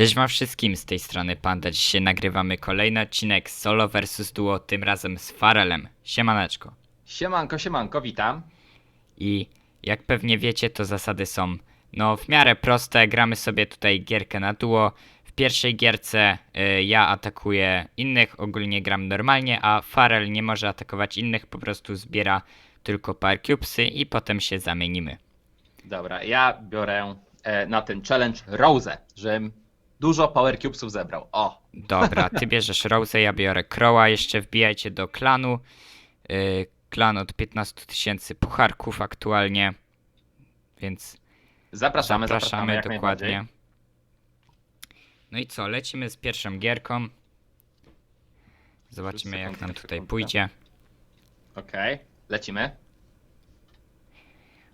Cześć wam wszystkim, z tej strony Panda. Dzisiaj nagrywamy kolejny odcinek solo versus duo, tym razem z Farelem. Siemaneczko. Siemanko, siemanko, witam. I jak pewnie wiecie, to zasady są no w miarę proste. Gramy sobie tutaj gierkę na duo. W pierwszej gierce y, ja atakuję innych, ogólnie gram normalnie, a Farel nie może atakować innych, po prostu zbiera tylko power cubesy i potem się zamienimy. Dobra, ja biorę e, na ten challenge Rose, żebym dużo Power Cubesów zebrał. O, Dobra, ty bierzesz Rose, ja biorę Crowa. Jeszcze wbijajcie do klanu. Yy, klan od 15 tysięcy pucharków aktualnie. Więc zapraszamy, zapraszamy, zapraszamy jak dokładnie. najbardziej. No i co, lecimy z pierwszą gierką. Zobaczymy jak sekundkę, nam tutaj sekundkę. pójdzie. Okej, lecimy.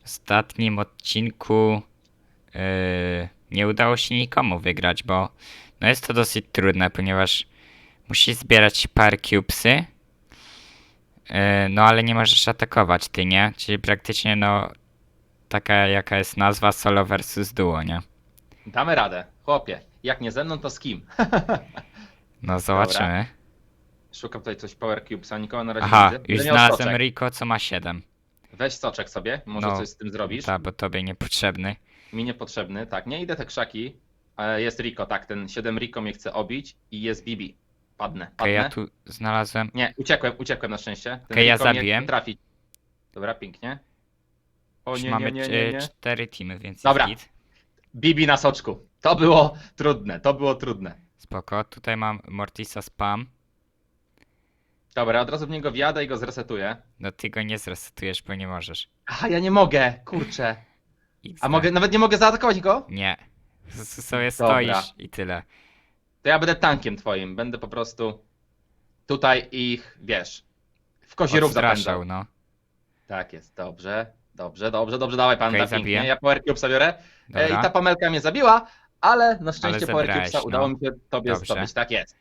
W ostatnim odcinku yy, nie udało się nikomu wygrać, bo no jest to dosyć trudne, ponieważ musisz zbierać par cubesy, yy, no ale nie możesz atakować ty, nie? Czyli praktycznie no taka jaka jest nazwa solo versus duo, nie? Damy radę. Chłopie, jak nie ze mną, to z kim? No zobaczymy. Szukam tutaj coś Power Cubesa, nikogo na razie Aha, nie widzę. już znalazłem soczek. Rico, co ma 7. Weź soczek sobie, może No, coś z tym zrobisz. Tak, bo tobie niepotrzebny. Mi niepotrzebny, tak, nie idę te krzaki. ale Jest Rico, tak, ten 7 Rico mnie chce obić i jest Bibi. Padnę, padnę. Okej, ja tu znalazłem. Nie, uciekłem, uciekłem na szczęście. Ten Okej, ja Rico mnie zabiłem. chce trafić. Dobra, pięknie. O Już nie, mamy nie, nie, nie, nie. e, cztery teamy, więc Dobra. jest git. Bibi na soczku. To było trudne, to było trudne. Spoko, tutaj mam Mortisa spam. Dobra, od razu w niego wjadę i go zresetuję. No ty go nie zresetujesz, bo nie możesz. Aha, ja nie mogę, kurczę. A mogę, nawet nie mogę zaatakować go? Nie. S- sobie Dobra. stoisz i tyle. To ja będę tankiem twoim, będę po prostu tutaj ich, wiesz, w kozi róg Odstraszał, zapędzał. no. Tak jest, dobrze, dobrze, dobrze, dobrze, dawaj pan Okej, zabiję. pięknie. Ja Power Cubesa biorę. E, I Dobra. ta pamelka mnie zabiła, ale na szczęście Ale Power zebrałeś, Cubesa no. udało mi się tobie Dobrze. zdobyć, tak jest.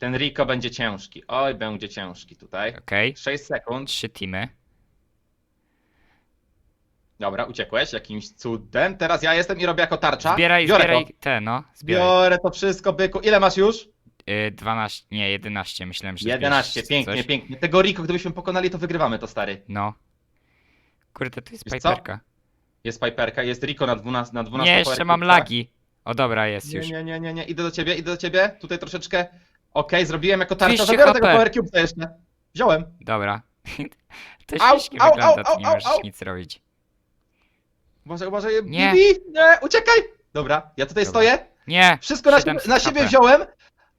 Ten Rico będzie ciężki, oj, będzie ciężki tutaj. Okej. 6 sekund. Trzy teamy. Dobra, uciekłeś jakimś cudem. Teraz ja jestem i robię jako tarcza. Zbieraj, Biorę zbieraj To. te, no. Zbieraj. Biorę to wszystko, byku. Ile masz już? Y, 12, nie, 11, myślałem, że 11, zbierzesz pięknie, coś. pięknie. Tego Rico, gdybyśmy pokonali, to wygrywamy to, stary. No. Kurde, to jest Wiesz co? Piperka. Jest Piperka, jest Rico na 12, na 12 Nie, jeszcze Power mam Cubesach. lagi. O dobra, jest Nie, już. nie, nie, nie, nie, idę do ciebie, idę do ciebie. Tutaj troszeczkę. Okej, zrobiłem jako tarcza. 200 Zabiorę tego HP. Power Cubesa jeszcze. Wziąłem. Dobra. to Au, śmiesznie au, wygląda, au, ty nie au, możesz au. nic robić. Uważaj, uważaj. Nie. Bibi, nie, uciekaj. Dobra, ja tutaj Dobra. stoję. Nie! Wszystko na siebie, 700 na siebie HP. wziąłem,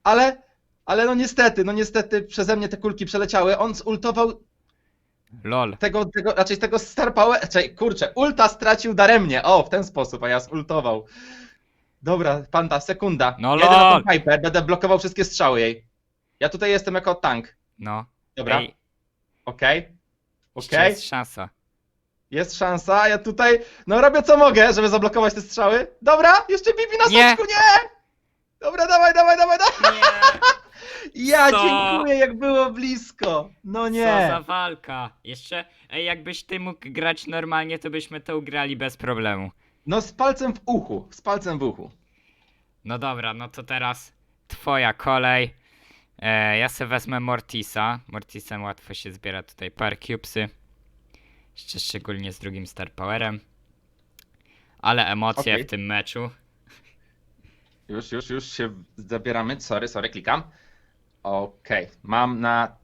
ale, ale no niestety, no niestety przeze mnie te kulki przeleciały. On zultował LOL. tego, tego raczej tego Star Power, czekaj, kurczę, ulta stracił daremnie. O, w ten sposób, a ja zultował. Dobra, panda, sekunda. No Jedę na lol. tą Piper, będę blokował wszystkie strzały jej. Ja tutaj jestem jako tank. No. Dobra, Ej, okej. Okej, jest szansa. Jest szansa, ja tutaj, no robię co mogę, żeby zablokować te strzały. Dobra, jeszcze Bibi na Nie. soczku, nie! Dobra, dawaj, dawaj, dawaj, dawaj. Nie! Ja Co? dziękuję, jak było blisko. No Co nie. za walka. Jeszcze, ej, jakbyś ty mógł grać normalnie, to byśmy to ugrali bez problemu. No z palcem w uchu, z palcem w uchu. No dobra, no to teraz twoja kolej. E, ja sobie wezmę Mortisa. Mortisem łatwo się zbiera tutaj par cubesy. Szczególnie z drugim Star Powerem. Ale emocje Okej. w tym meczu. Już, już, już się zabieramy. Sorry, sorry, klikam. Okej, mam na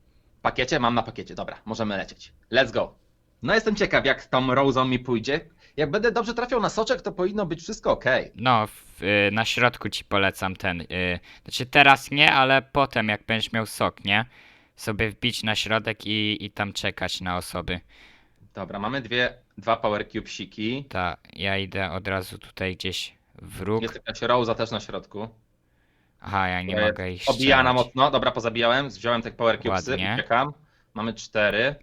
pakiecie, mam na pakiecie. Dobra, możemy lecieć. Let's go. No jestem ciekaw, jak tą Rose'ą mi pójdzie. Jak będę dobrze trafiał na soczek, to powinno być wszystko ok. No, w, y, na środku ci polecam ten. Y, znaczy teraz nie, ale potem jak będziesz miał sok, nie? Sobie wbić na środek i, i tam czekać na osoby. Dobra, mamy dwie, dwa Power Cubesiki. Ta, ja idę od razu tutaj gdzieś w róg. Jest jakaś Rose'a też na środku. Aha, ja nie mogę ich Obijana strzelać. mocno. Dobra, pozabijałem. Wziąłem te Power Cubesy. Ładnie. Uciekam. Mamy cztery.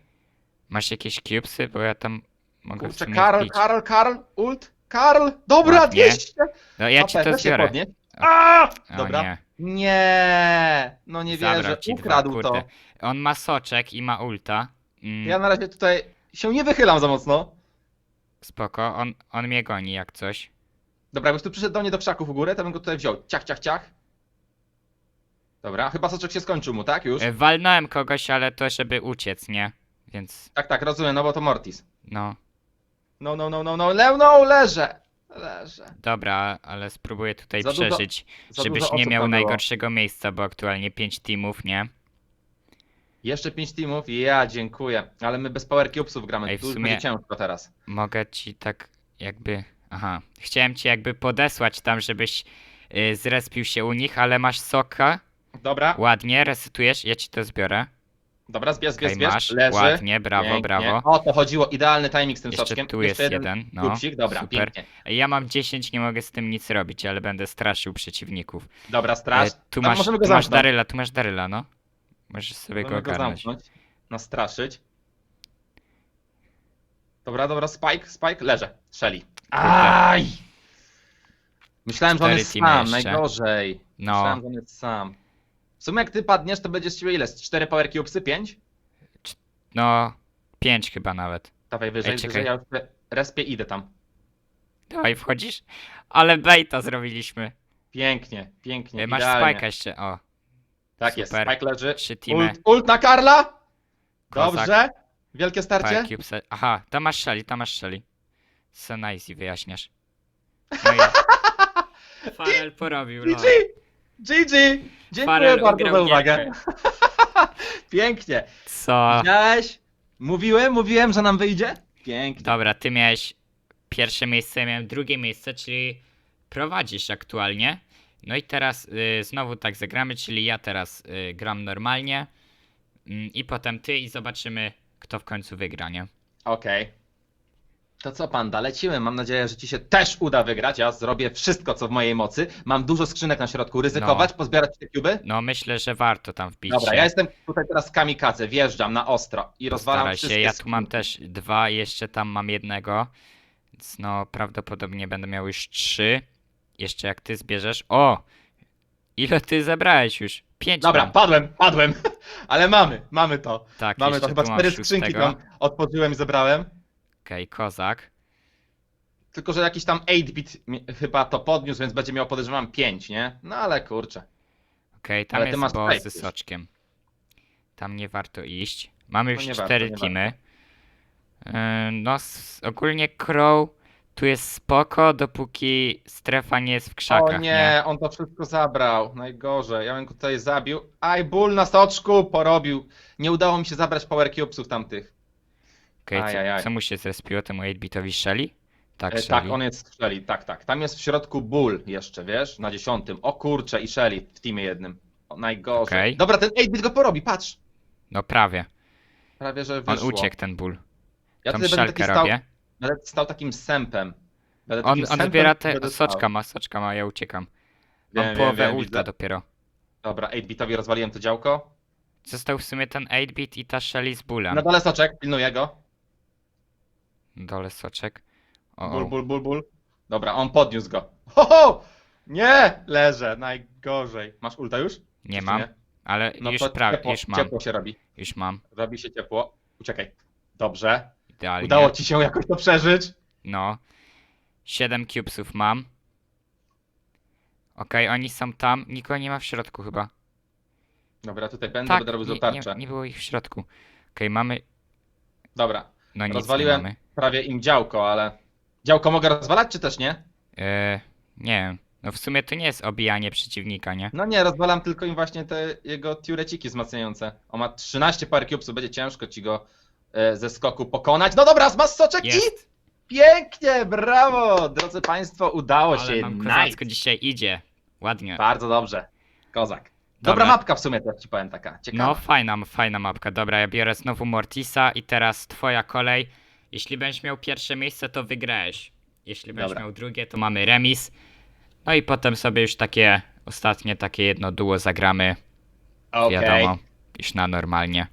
Masz jakieś cubesy? Bo ja tam mogę w Kurczę, sumie Karl, wbić. Karl, Karl, ult, Karl. Dobra, Ładnie. 200. No ja ci to weź się zbiorę. A! O Dobra. nie, Nie, no nie zabrał wierzę, ci dwa, ukradł to. kurde. On ma soczek i ma ulta. Mm, Ja na razie tutaj się nie wychylam za mocno. Spoko, on, on mnie goni jak coś. Dobra, jakbyś tu przyszedł do mnie do krzaków u góry, to bym go tutaj wziął. Ciach, ciach, ciach. Dobra, chyba soczek się skończył mu, tak? Już? E, Walnąłem kogoś, ale to żeby uciec, nie? Więc, Tak, tak, rozumiem, no bo to Mortis. no. No, no, no, no, no, le no, leżę. Leżę. Dobra, ale spróbuję tutaj Za dużo- przeżyć, za żebyś dużo nie osób miał tam było. najgorszego miejsca, bo aktualnie 5 teamów, nie? Jeszcze 5 teamów, ja dziękuję. Ale my bez Power Cubesów gramy, Ej, w tu już sumie- będzie ciężko teraz. Mogę ci tak jakby... Aha, chciałem ci jakby podesłać tam, żebyś y, zrespił się u nich, ale masz soka, Dobra, ładnie, resetujesz, ja ci to zbiorę. dobra, zbierz, zbierz, Okej, zbierz. masz, Leży. ładnie, brawo, Pięknie. brawo. O, to chodziło, idealny timing z tym Jeszcze soczkiem. tu jest jeden, no, dobra, super. pięknie. Ja mam 10, nie mogę z tym nic robić, ale będę straszył przeciwników. Dobra, straż. E, tu Tam masz, możemy go tu masz zamknąć. Daryla, tu masz Daryla, no. Możesz sobie go Możemy go ogarnąć. zamknąć, nastraszyć. Dobra, dobra, Spike, Spike, leżę, Shelly. Aj! Myślałem, że on Cztery jest teamy sam, jeszcze. najgorzej. No. Myślałem, że on jest sam. W sumie jak ty padniesz, to będzie z ciebie ile? Z 4 power cubesy? 5? No, 5 chyba nawet. Dawaj wyżej, Ej, czekaj. wyżej, ja już te- respie idę tam. Dawaj, wchodzisz? Ale bejta zrobiliśmy. Pięknie, pięknie, Masz idealnie. spajka jeszcze, o. Tak jest, super. Spike leży. Trzy teamy. Ult, ult na Karla! Kozak. Dobrze. Wielkie starcie. Cubes. Aha, tam masz Shelly, tam masz Shelly. So nice i wyjaśniasz. No i... Farel porobił, no. GG! GG! Dziękuję Farel bardzo ugrał za uwagę. gierkę. Pięknie. Co? Widziałeś? Mówiłem, mówiłem, że nam wyjdzie? Pięknie. Dobra, ty miałeś pierwsze miejsce, ja miałem drugie miejsce, czyli prowadzisz aktualnie. No i teraz y, znowu tak zagramy, czyli ja teraz y, gram normalnie mm, i potem ty i zobaczymy, kto w końcu wygra, nie? Okej. To co, panda, lecimy. Mam nadzieję, że ci się też uda wygrać. Ja zrobię wszystko, co w mojej mocy. Mam dużo skrzynek na środku. Ryzykować, No. pozbierać te kuby? No myślę, że warto tam wbić Dobra, się. ja jestem tutaj teraz kamikadze. Wjeżdżam na ostro i rozwalam Postaraj wszystkie się, ja tu skrzynki. mam też dwa, jeszcze tam mam jednego. Więc no prawdopodobnie będę miał już trzy. Jeszcze jak ty zbierzesz. O! Ile ty zebrałeś już? Pięć Dobra, mam. padłem, padłem. Ale mamy, mamy to. Tak, Mamy to. Chyba cztery skrzynki tam otworzyłem i zebrałem. Okej, kozak. Tylko, że jakiś tam 8-bit mi- chyba to podniósł, więc będzie miał podejrzewam 5, nie? No ale kurczę. Okej, tam Ale ty jest masz boss type ze już. soczkiem. Tam nie warto iść. Mamy No już nie warto, cztery nie teamy. No, s- ogólnie Crow tu jest spoko, dopóki strefa nie jest w krzakach, o nie, on to wszystko zabrał. Najgorzej. Ja bym go tutaj zabił. Aj, ból na soczku porobił. Nie udało mi się zabrać power cubesów tamtych. Okej, Ajajaj. co, co mu się zrespiło temu 8-bitowi Shelly? Tak, E, Shelly. tak, on jest w Shelly, tak, tak. Tam jest w środku ból jeszcze, wiesz? Na dziesiątym. O kurczę, i Shelly w teamie jednym. O, najgorzej. Okej. Dobra, ten 8-bit go porobi, patrz. No prawie. Prawie, że On wyszło. uciekł ten ból. Ja Tą tutaj będę taki szelkę stał, robię. Będę stał takim sępem. Będę On, takim on sępem zbiera te... będę Soczka ma, soczka ma, ja uciekam. Mam wiem, połowę wiem, ulta widzę. dopiero. Dobra, 8-bitowi rozwaliłem to działko. Został w sumie ten 8-bit i ta Shelly z bólem. Na dole soczek, pilnuję go. Dole soczek. O, Ból, o. ból, ból, ból. Dobra, on podniósł go. Ho, ho! Nie! Leżę, najgorzej. Masz ulta już? Nie Czy mam, ale No już prawie, ciepło, już mam, ciepło się robi. już mam. Robi się ciepło. Uciekaj. Dobrze. Idealnie. Udało ci się jakoś to przeżyć? No. 7 cubesów mam. Okej, oni są tam. Nikogo nie ma w środku chyba. Dobra, tutaj będę, tak, będę robił nie, nie, nie było ich w środku. Okej, mamy... Dobra, No nic rozwaliłem nie mamy. prawie im działko, ale... Działko mogę rozwalać, czy też nie? E, nie wiem. No w sumie to nie jest obijanie przeciwnika, nie? No nie, rozwalam tylko im właśnie te jego tureciki wzmacniające. On ma 13 par cubesów, będzie ciężko ci go ze skoku pokonać. No dobra, zmasz soczek i Jest. pięknie, brawo! Drodzy Państwo, udało Ale się. nam Nice. kozacko dzisiaj idzie. Ładnie. Bardzo dobrze. Kozak. Dobra, Dobra. mapka w sumie też ci powiem taka. Ciekawa. No fajna, fajna mapka. Dobra, ja biorę znowu Mortisa i teraz twoja kolej. Jeśli będziesz miał pierwsze miejsce, to wygrałeś. Jeśli będziesz Dobra. miał drugie, to mamy remis. No i potem sobie już takie ostatnie takie jedno duo zagramy. Okej. Wiadomo, już na normalnie.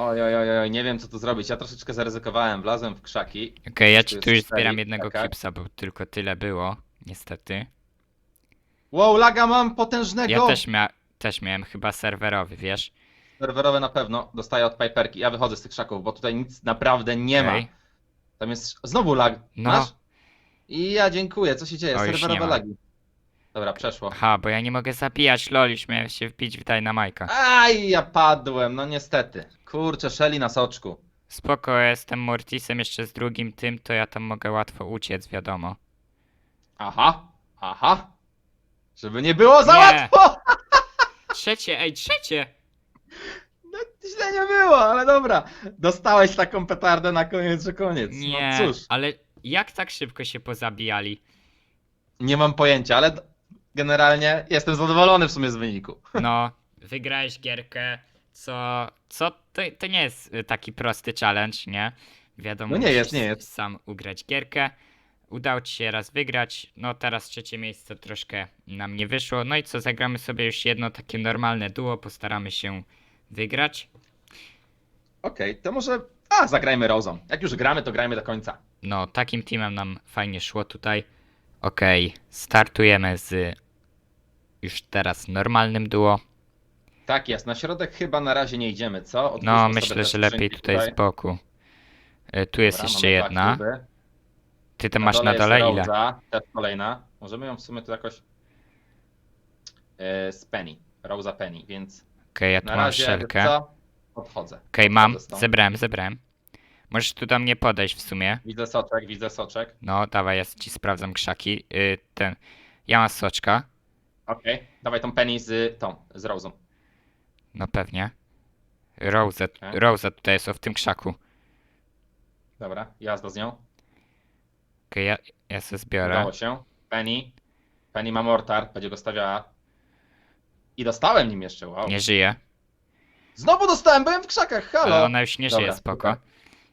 Oj, oj, oj, oj, nie wiem co tu zrobić. Ja troszeczkę zaryzykowałem, wlazłem w krzaki. Okej, ja Tu ci tu już zbieram jednego taka. cubesa, bo tylko tyle było, niestety. Wow, laga mam potężnego! Ja też, mia też miałem chyba serwerowy, wiesz? Serwerowe na pewno dostaję od Piperki. Ja wychodzę z tych krzaków, bo tutaj nic naprawdę nie Okej. ma. Tam jest znowu lag. No. Masz? I ja dziękuję, co się dzieje? O, już nie Serwerowe ma. lagi. Dobra, przeszło. Aha, bo ja nie mogę zabijać, lol, już miałem się wbić w Dynamajka. Aj, ja padłem, no niestety. Kurczę, Shelly na soczku. Spoko, ja jestem Mortisem jeszcze z drugim tym, to ja tam mogę łatwo uciec, wiadomo. Aha, aha. Żeby nie było za Nie. łatwo! Trzecie, ej, trzecie! No, źle nie było, ale dobra. Dostałeś taką petardę na koniec, że koniec. Nie, No cóż, ale jak tak szybko się pozabijali? nie mam pojęcia, ale d- generalnie jestem zadowolony w sumie z wyniku. No, wygrałeś gierkę, co, co, to, to nie jest y, taki prosty challenge, nie? Wiadomo, No nie jest, musisz nie jest. sam ugrać gierkę. Udało ci się raz wygrać, no teraz trzecie miejsce troszkę nam nie wyszło. No i co, zagramy sobie już jedno takie normalne duo, postaramy się wygrać. Okej, to może... A, zagrajmy Rozą. Jak już gramy, to grajmy do końca. No, takim teamem nam fajnie szło tutaj. Okej, startujemy z już teraz normalnym duo. Tak jest, na środek chyba na razie nie idziemy, co? No, myślę, że lepiej skrzynki tutaj z boku. Y, Tu jest Dobra, jeszcze jedna. Ty to masz na dole ile? Rosa, też kolejna. Możemy ją w sumie tu jakoś... Yy, z Penny. Rosa Penny, więc Okej, ja tu na mam razie, szelkę. Okej? Odchodzę. mam, zebrałem, zebrałem. Możesz tu do mnie podejść w sumie. Widzę soczek, widzę soczek. No, dawaj, ja ci sprawdzam krzaki. Y, ten, ja mam soczka. Okej, dawaj tą Penny z tą, z Rosą. No pewnie. Rose, Okej. Rose tutaj jest o w tym krzaku. Okej, Dobra, jazda z nią. ja, ja se zbiorę. Udało się. Penny. Penny ma mortar, będzie go stawiała. I dostałem nim jeszcze, wow. Nie żyje. Znowu dostałem, byłem w krzakach, halo! Ale ona już nie Dobra, żyje, spoko. dobra.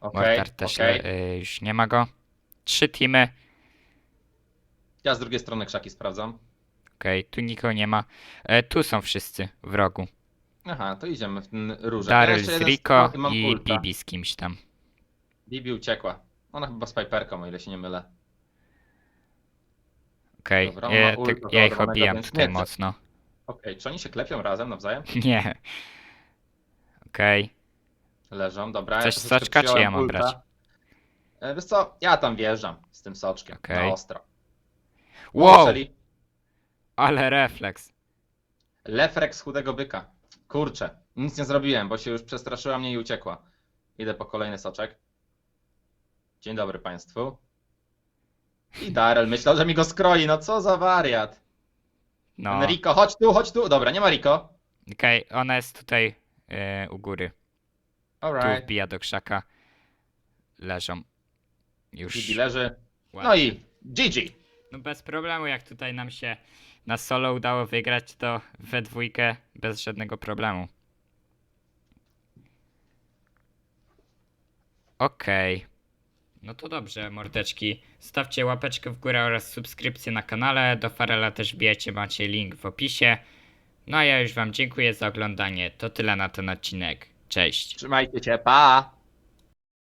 Okej, Mortar też okej. le, y, już nie ma go. Trzy teamy. Ja z drugiej strony krzaki sprawdzam. Okej, tu nikogo nie ma. E, tu są wszyscy w rogu. Aha, to idziemy w ten różek. Daryl z Rico i. Bibi z kimś tam. Bibi uciekła. Ona chyba z Piperką, o ile się nie mylę. Okej, Dobra, ma ty- ulta ja ich załadowanego, obijam więc tutaj nie, mocno. Okej, czy oni się klepią razem nawzajem? Nie. Okej. Leżą, dobra. Coś troszeczkę soczka, czy ja przyjąłem mam ulta. brać? E, Wiesz co, ja tam wjeżdżam z tym soczkiem, Okej. na ostro. Wow, ale refleks. Lefrek z chudego byka. Kurczę, nic nie zrobiłem, bo się już przestraszyła mnie i uciekła. Idę po kolejny soczek. Dzień dobry Państwu. I Daryl myślał, że mi go skroi, no co za wariat. No. Ten Rico, chodź tu, chodź tu. Dobra, nie ma Rico. Okej, ona jest tutaj e, u góry. Tu Alright. wbija do krzaka. Leżą. Już. Bibi leży. No ładnie. i GG. No bez problemu, jak tutaj nam się na solo udało wygrać, to we dwójkę bez żadnego problemu. Okej. No to dobrze, mordeczki. Stawcie łapeczkę w górę oraz subskrypcję na kanale. Do Farela też wbijajcie, macie link w opisie. No a ja już wam dziękuję za oglądanie. To tyle na ten odcinek. Cześć. Trzymajcie się, pa!